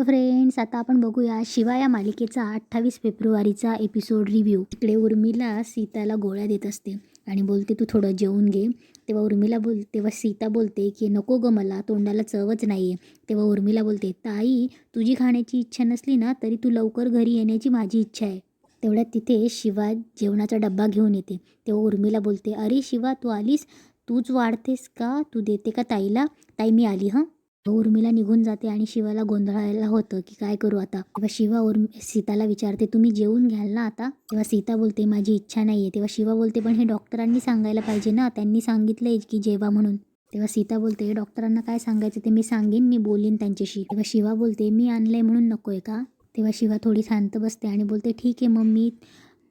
तर फ्रेंड्स आता आपण बघूया शिवा या मालिकेचा अठ्ठावीस फेब्रुवारीचा एपिसोड रिव्ह्यू इकडे उर्मिला सीताला गोळ्या देत असते आणि बोलते तू थोडं जेवून घे. तेव्हा उर्मिला बोल तेव्हा सीता बोलते की नको गं मला तोंडाला चवच नाही आहे तेव्हा उर्मिला बोलते ताई तुझी खाण्याची इच्छा नसली ना तरी तू लवकर घरी येण्याची माझी इच्छा आहे. तेवढ्यात तिथे शिवा जेवणाचा डब्बा घेऊन येते. तेव्हा उर्मिला बोलते अरे शिवा तू आलीस? तूच वाढतेस का? तू देते का ताईला? ताई मी आली हं? उर्मिला निघून जाते आणि शिवाला गोंधळायला होतं की काय करू आता? तेव्हा शिवा उर्म सीताला विचारते तुम्ही जेवून घ्याल ना आता? तेव्हा सीता बोलते माझी इच्छा नाही आहे तेव्हा शिवा बोलते पण हे डॉक्टरांनी सांगायला पाहिजे ना त्यांनी सांगितलंय की जेवा म्हणून. तेव्हा सीता बोलते डॉक्टरांना काय सांगायचं? ते मी सांगेन मी बोलेन त्यांच्याशी. तेव्हा शिवा बोलते मी आणलंय म्हणून नको आहे का? तेव्हा शिवा थोडी शांत बसते आणि बोलते ठीक आहे मग मी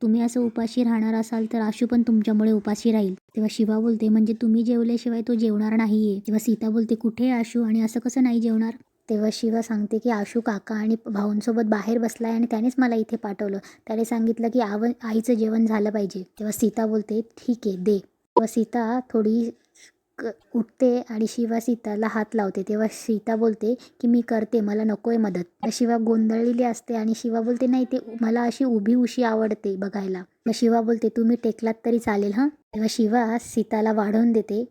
तुम्ही असं उपाशी राहणार असाल तर आशू पण तुमच्यामुळे उपाशी राहील. तेव्हा शिवा बोलते म्हणजे तुम्ही जेवल्याशिवाय तो जेवणार नाहीये. तेव्हा सीता बोलते कुठे आहे आशू? आणि असं कसं नाही जेवणार? तेव्हा शिवा सांगते की आशू काका आणि भाऊंसोबत बाहेर बसला आहे आणि त्यानेच मला इथे पाठवलं. त्याने सांगितलं की आव आईचं जेवण झालं पाहिजे. तेव्हा सीता बोलते ठीक आहे दे. तेव्हा सीता थोडी क- उठते आणि शिवा सीताला हात लावते. तेव्हा सीता बोलते की मी करते मला नको आहे मदत शिवा गोंधळलेली असते आणि शिवा बोलते नाही ते मला अशी उभी उशी आवडते बघायला. मग शिवा बोलते तुम्ही टेकलात तरी चालेल हां? तेव्हा शिवा सीताला वाढवून देते.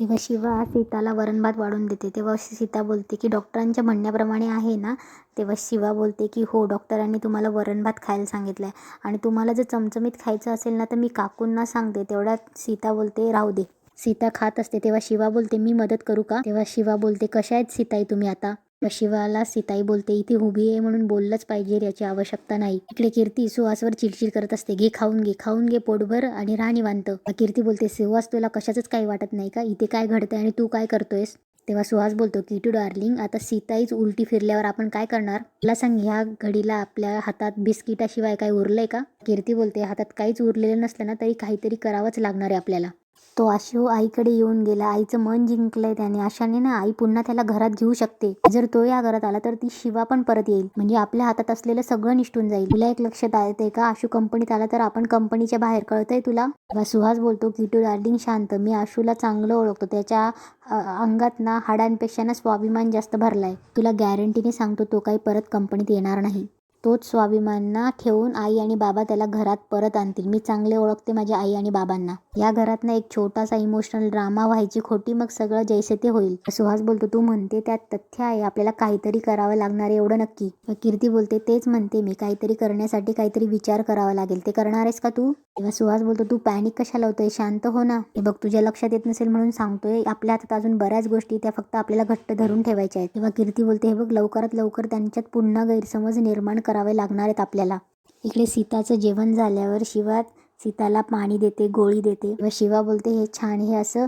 तेव्हा शिवा सीताला वरणभात वाढून देते. तेव्हा सीता बोलते की डॉक्टरांच्या म्हणण्याप्रमाणे आहे ना? तेव्हा शिवा बोलते की हो डॉक्टरांनी तुम्हाला वरणभात खायला सांगितलं आहे आणि तुम्हाला जर चमचमीत खायचं असेल ना तर मी काकूंना सांगते. तेवढ्यात सीता बोलते राहू दे. सीता खात असते तेव्हा शिवा बोलते मी मदत करू का? तेव्हा शिवा बोलते कशा आहेत सीताई तुम्ही आता? शिवाला सीताई बोलते इथे उभी आहे म्हणून बोललंच पाहिजे याची आवश्यकता नाही. इकडे कीर्ती सुहासवर चिडचिड करत असते घे खाऊन घे खाऊन घे पोटभर आणि राहा निवांत कीर्ती बोलते सुहास तुला कशाच काही वाटत नाही का? इथे काय घडतंय आणि तू काय करतोयस? तेव्हा सुहास बोलतो की टू डार्लिंग आता सीताईच उलटी फिरल्यावर आपण काय करणार? मला सांग ह्या घडीला आपल्या हातात बिस्किटाशिवाय काय उरलंय का? कीर्ती बोलते हातात काहीच उरलेलं नसलं ना तरी काहीतरी करावंच लागणार आहे आपल्याला. तो आशू आईकडे येऊन गेला. आईचं मन जिंकलंय त्याने. आशाने ना आई पुन्हा त्याला घरात घेऊ शकते. जर तो या घरात आला तर ती शिवा पण परत येईल. म्हणजे आपल्या हातात असलेलं सगळं निष्ठून जाईल. तुला एक लक्षात आहे का? आशू कंपनीत आला तर आपण कंपनीच्या बाहेर. कळतंय तुला? सुहास बोलतो की टू डार्लिंग शांत. मी आशूला चांगलं ओळखतो. त्याच्या अंगात ना हाडांपेक्षा ना स्वाभिमान जास्त भरलाय. तुला गॅरंटीने सांगतो तो काही परत कंपनीत येणार नाही. तोच स्वाभिमान ठेवून आई आणि बाबा त्याला घरात परत आणतील. मी चांगले ओळखते माझ्या आई आणि बाबांना. या घरात ना एक छोटासा इमोशनल ड्रामा व्हायची खोटी मग सगळं जैसे ते होईल. सुहास बोलतो तू म्हणते त्यात तथ्य आहे आपल्याला काहीतरी करावं लागणार आहे एवढं नक्की. कीर्ती बोलते तेच म्हणते मी काहीतरी करण्यासाठी काहीतरी विचार करावा लागेल ते करणार आहेस का तू? तेव्हा सुहास बोलतो तू पॅनिक कशाला होतोय? शांत हो ना. हे बघ तुझ्या लक्षात येत नसेल म्हणून सांगतोय आपल्या हातात अजून बऱ्याच गोष्टी त्या फक्त आपल्याला घट्ट धरून ठेवायच्या आहेत. तेव्हा कीर्ती बोलते हे बघ लवकरात लवकर त्यांच्यात पुन्हा गैरसमज निर्माण कर. करावे लागणार आहेत आपल्याला. इकडे सीताचं जेवण झाल्यावर शिवा सीताला पाणी देते गोळी देते. व शिवा बोलते हे छान हे असं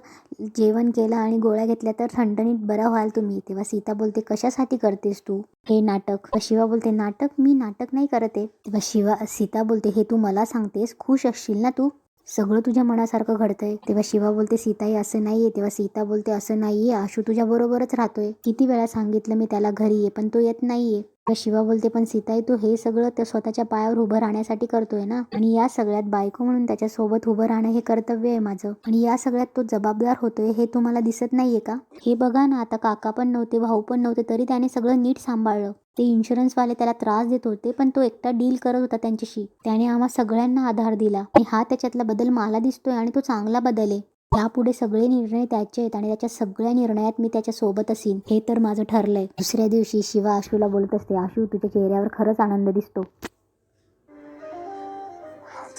जेवण केलं आणि गोळ्या घेतल्या तर थंडणीत बरा व्हाल तुम्ही तेव्हा सीता बोलते कशासाठी करतेस तू हे नाटक? व शिवा बोलते नाटक? मी नाटक नाही करत. तेव्हा शिवा सीता बोलते हे तू मला सांगतेस? खुश असशील ना तू? सगळं तुझ्या मनासारखं घडतंय. तेव्हा शिवा बोलते सीताई असं नाहीये. तेव्हा सीता बोलते असं नाहीये. आशू तुझ्या बरोबरच राहतोय. किती वेळा सांगितलं मी त्याला घरी ये पण तो येत नाहीये. तेव्हा शिवा बोलते पण सीताई तू हे सगळं त्या स्वतःच्या पायावर उभं राहण्यासाठी करतोय ना? आणि या सगळ्यात बायको म्हणून त्याच्या सोबत उभं राहणं हे कर्तव्य आहे माझं. आणि या सगळ्यात तो जबाबदार होतोय हे तुम्हाला दिसत नाहीये का? हे बघा ना आता काका पण नव्हते भाऊ पण नव्हते तरी त्याने सगळं नीट सांभाळलं. ते इन्शुरन्सवाले त्याला त्रास देत होते पण तो एकटा डील करत होता त्यांच्याशी. त्याने आम्हा सगळ्यांना आधार दिला. आणि हा त्याच्यातला बदल मला दिसतोय आणि तो चांगला बदल आहे. यापुढे सगळे निर्णय त्याचे आहेत आणि त्याच्या सगळ्या निर्णयात मी त्याच्या सोबत असीन. हे तर माझं ठरलंय. दुसऱ्या दिवशी शिवा आशूला बोलत असते. आशू तुझ्या चेहऱ्यावर खरंच आनंद दिसतो.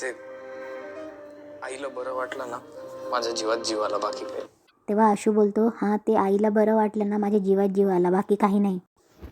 ते आईला बरं वाटलं ना माझ्या जीवात जीवाला बाकी काही. तेव्हा आशू बोलतो हां ते आईला बरं वाटलं ना माझ्या जीवात जीव आला बाकी काही नाही.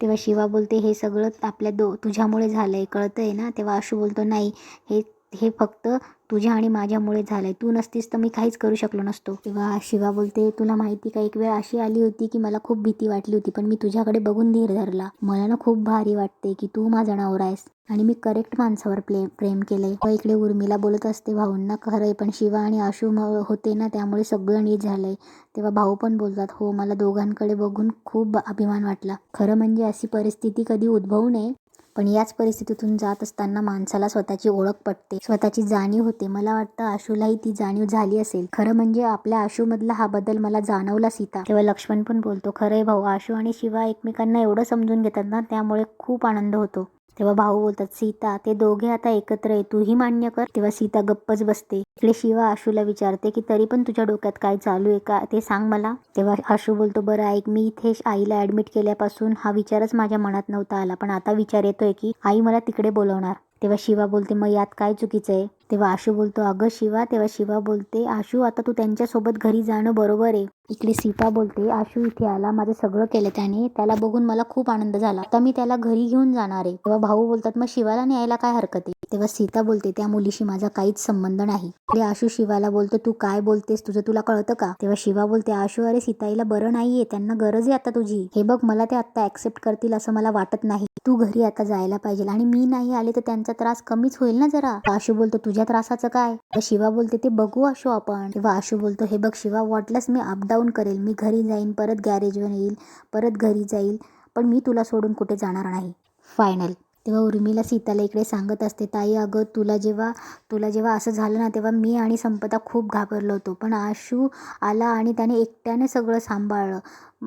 तेव्हा शिवा बोलते हे सगळं आपल्या दो तुझ्यामुळे झालं आहे कळतं आहे ना? तेव्हा आशू बोलतो नाही हे हे फक्त तुझ्या आणि माझ्यामुळे झालं आहे तू नसतीस तर मी काहीच करू शकलो नसतो. तेव्हा शिवा बोलते तुला माहिती का एक वेळ अशी आली होती की मला खूप भीती वाटली होती पण मी तुझ्याकडे बघून धीर धरला. मला ना खूप भारी वाटते की तू माझा नवरा आहेस आणि मी करेक्ट माणसावर प्ले प्रेम केलंय. व इकडे उर्मिला बोलत असते भाऊंना खरं आहे पण शिवा आणि आशू म- होते ना त्यामुळे सगळं नीट झालंय. तेव्हा भाऊ पण बोलतात हो मला दोघांकडे बघून खूप अभिमान वाटला. खरं म्हणजे अशी परिस्थिती कधी उद्भवू नये पण याच परिस्थितीतून जात असताना माणसाला स्वतःची ओळख पटते. स्वतःची जाणीव होते. मला वाटतं आशूलाही ती जाणीव झाली असेल. खरं म्हणजे आपल्या आशूमधला हा बदल मला जाणवला सीता. तेव्हा लक्ष्मण पण बोलतो खरंय भाऊ आशू आणि शिवा एकमेकांना एवढं समजून घेतात ना त्यामुळे खूप आनंद होतो. तेव्हा भाऊ बोलतात सीता ते दोघे आता एकत्र आहे तूही मान्य कर. तेव्हा सीता गप्पच बसते. इकडे शिवा आशूला विचारते की तरी पण तुझ्या डोक्यात काय चालू आहे का ते सांग मला. तेव्हा आशू बोलतो बरं ऐक मी इथे आईला ऍडमिट केल्यापासून हा विचारच माझ्या मनात नव्हता आला पण आता विचार येतोय की आई मला तिकडे बोलवणार. तेव्हा शिवा बोलते मग यात काय चुकीचं आहे? तेव्हा आशू बोलतो अगं शिवा तेव्हा शिवा बोलते आशू आता तू त्यांच्यासोबत घरी जाणं बरोबर आहे. इकडे सीता बोलते आशू इथे आला माझं सगळं केलं त्याने त्याला बघून मला खूप आनंद झाला. आता मी त्याला घरी घेऊन जाणार आहे. तेव्हा भाऊ बोलतात मग शिवाला न्यायला काय हरकत आहे? तेव्हा सीता बोलते त्या मुलीशी माझा काहीच संबंध नाही. इकडे आशू शिवाला बोलतो तू काय बोलतेस? तुझं तुला कळतं का? तेव्हा शिवा बोलते आशू अरे सीताईला बरं नाहीये त्यांना गरज आहे आता तुझी. हे बघ मला ते आता ऍक्सेप्ट करतील असं मला वाटत नाही. तू घरी आता जायला पाहिजे. आणि मी नाही आले तर त्यांचा त्रास कमीच होईल ना जरा. आशू बोलतो तुझ्या त्रासाचं काय? शिवा बोलते ते बघू आशू आपण. तेव्हा आशू बोलतो हे बघ शिवा वाटलंच मी अपडाऊन करेल. मी घरी जाईन परत गॅरेजवर येईल परत घरी जाईल पण मी तुला सोडून कुठे जाणार नाही. फायनल तेव्हा उर्मिला सीताला इकडे सांगत असते ताई अगं तुला जेव्हा तुला जेव्हा असं झालं ना तेव्हा मी आणि संपदा खूप घाबरलो होतो. पण आशू आला आणि त्याने एकट्याने सगळं सांभाळलं.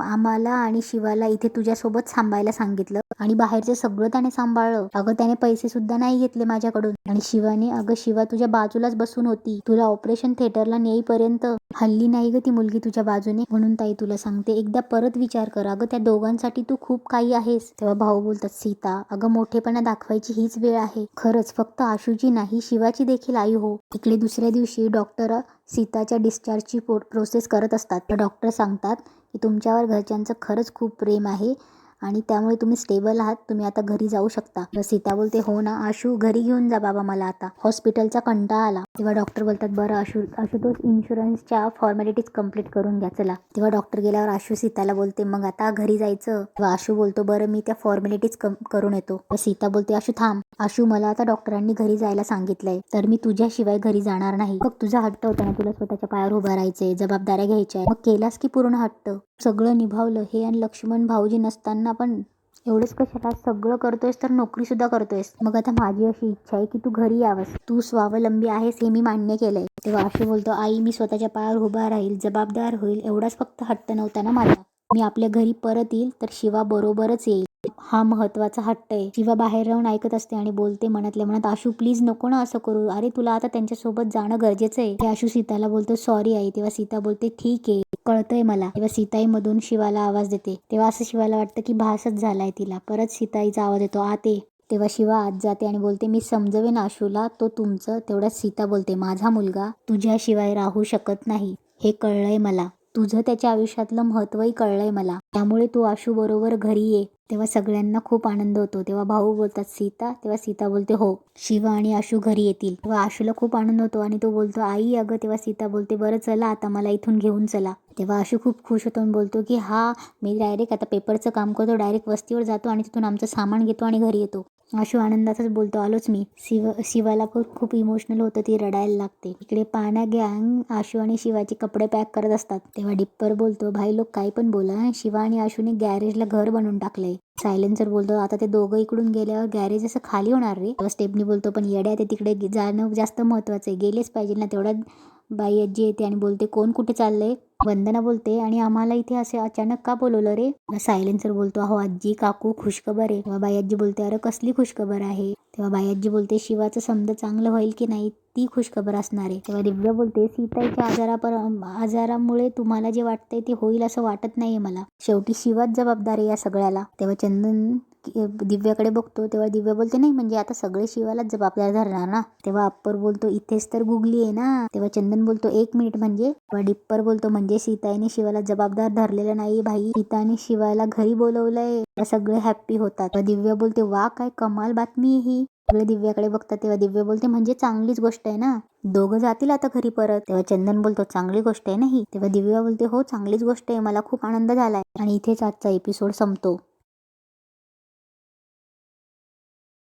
आम्हाला आणि शिवाला इथे तुझ्यासोबत सांभाळायला सांगितलं. आणि बाहेरचं सगळं त्याने सांभाळलं. अगं त्याने पैसे सुद्धा नाही घेतले माझ्याकडून. आणि शिवाने अगं शिवा तुझ्या बाजूलाच बसून होती. तुला ऑपरेशन थिएटरला नेईपर्यंत हल्ली नाही ग ती मुलगी तुझ्या बाजूने. म्हणून ताई तुला सांगते एकदा परत विचार कर. अगं त्या दोघांसाठी तू खूप काही आहेस. तेव्हा भाऊ बोलतात सीता अगं मोठेपणा दाखवायची हीच वेळ आहे. खरंच फक्त आशूची नाही शिवाची देखील आई हो. इकडे दुसऱ्या दिवशी डॉक्टर सीताच्या डिस्चार्जची प्रोसेस करत असतात. तर डॉक्टर सांगतात की तुमच्यावर घरच्यांचं खरंच खूप प्रेम आहे. आणि त्यामुळे तुम्ही स्टेबल आहात तुम्ही आता घरी जाऊ शकता. तर सीता बोलते हो ना आशू घरी घेऊन जा बाबा मला आता. हॉस्पिटलचा कंटाळा आला. तेव्हा डॉक्टर बोलतात बरं आशू आशुतोष इन्शुरन्सच्या फॉर्मॅलिटीज कंप्लीट करून घ्या चला. तेव्हा डॉक्टर गेल्यावर आशू सीताला बोलते मग आता घरी जायचं? तेव्हा आशू बोलतो बरं मी त्या फॉर्मॅलिटीज करून येतो. तर सीता बोलते आशू थांब. आशू मला आता डॉक्टरांनी घरी जायला सांगितलंय. तर मी तुझ्याशिवाय घरी जाणार नाही. मग तुझा हट्ट होता ना तुला स्वतःच्या पायावर उभा राहायचंय जबाबदाऱ्या घ्यायच्या मग केलास की पूर्ण हट्ट? सगळं निभावलं हे आणि लक्ष्मण भाऊजी नसताना पण एवढंच कशाला? सगळं करतोयस तर नोकरी सुद्धा करतोयस. मग आता माझी अशी इच्छा आहे की तू घरी यावंस. तू स्वावलंबी आहेस हे मी मान्य केलंय. तेव्हा आशू बोलतो आई मी स्वतःच्या पायावर उभा राहील जबाबदार होईल एवढाच फक्त हट्ट नव्हता ना माझा. मी आपल्या घरी परत येईल तर शिवा बरोबरच येईल. हा महत्त्वाचा हट्ट आहे. शिवा बाहेर राहून ऐकत असते आणि बोलते मनातल्या मनात आशू प्लीज नको ना असं करू. अरे तुला आता त्यांच्यासोबत जाणं गरजेचं आहे. आशू सीताला बोलतो सॉरी आई. तेव्हा सीता बोलते ठीक आहे. कळतंय मला. तेव्हा सीताई मधून शिवाला आवाज देते. तेव्हा असं शिवाला वाटतं की भासच झालाय तिला. परत सीताईचा आवाज येतो आते तेव्हा शिवा आत जाते आणि बोलते मी समजवेन आशूला तो तुमचं. तेवढ्याच सीता बोलते माझा मुलगा तुझ्याशिवाय राहू शकत नाही. हे कळलंय मला. तुझं त्याच्या आयुष्यातलं महत्त्वही कळलंय मला. त्यामुळे तू आशू बरोबर घरी ये. तेव्हा सगळ्यांना खूप आनंद होतो. तेव्हा भाऊ बोलतात सीता. तेव्हा सीता बोलते हो. शिवा आणि आशू घरी येतील. तेव्हा आशूला खूप आनंद होतो आणि तो बोलतो आई अगं. तेव्हा सीता बोलते बरं चला आता मला इथून घेऊन चला. तेव्हा आशू खूप खुश होतो आणि बोलतो की हा मी डायरेक्ट आता पेपरचं काम करतो. डायरेक्ट वस्तीवर जातो आणि तिथून आमचं सामान घेतो आणि घरी येतो. अशू आनंदातच बोलतो. आलोच मी. शिव शिवाला पण खूप इमोशनल होतं. ती रडायला लागते. इकडे पाण्या गँग आशू आणि शिवाचे कपडे पॅक करत असतात. तेव्हा डिप्पर बोलतो भाई लोक काही पण बोला. शिवा आणि आशूने गॅरेजला घर बनवून टाकलंय. सायलेन्सर बोलतो आता ते दोघं इकडून गेल्यावर गॅरेज असं खाली होणार रे? स्टेपनी बोलतो पण येड्या ते तिकडे जाणं जास्त महत्वाचं आहे. गेलेच पाहिजे ना तेवढ्यात बाई आजी येते आणि बोलते कोण कुठे चाललंय? वंदना बोलते आणि आम्हाला इथे असे अचानक का बोलवलं रे? सायलेन्सर बोलतो अहो आजी काकू खुशखबर आहे. तेव्हा बाई आजी बोलते अरे कसली खुशखबर आहे? तेव्हा बाई आजी बोलते शिवाचं समजा चांगलं होईल की नाही ती खुशखबर असणार आहे. तेव्हा दिव्या बोलते सीताईच्या आजारापर आजारामुळे तुम्हाला जे वाटतंय ते होईल असं वाटत नाहीये मला. शेवटी शिवाच जबाबदार आहे या सगळ्याला. तेव्हा चंदन दिव्याकडे बघतो तेव्हा दिव्या बोलते नाही म्हणजे आता सगळे शिवालाच जबाबदार धरणार ना? तेव्हा अप्पर बोलतो इथेच तर गुगली आहे ना? तेव्हा चंदन बोलतो एक मिनिट म्हणजे? तेव्हा डिप्पर बोलतो म्हणजे सीताईने शिवाला जबाबदार धरलेलं नाही भाई. सीताने शिवाला घरी बोलवलंय. सगळे हॅप्पी होतात. तेव्हा दिव्या बोलते वा काय कमाल बातमी आहे ही. सगळे दिव्याकडे बघतात तेव्हा दिव्या बोलते म्हणजे चांगलीच गोष्ट आहे ना? दोघं जातील आता घरी परत? तेव्हा चंदन बोलतो चांगली गोष्ट आहे ना ही तेव्हा दिव्या बोलते हो चांगलीच गोष्ट आहे. मला खूप आनंद झालाय. आणि इथेच आजचा एपिसोड संपतो.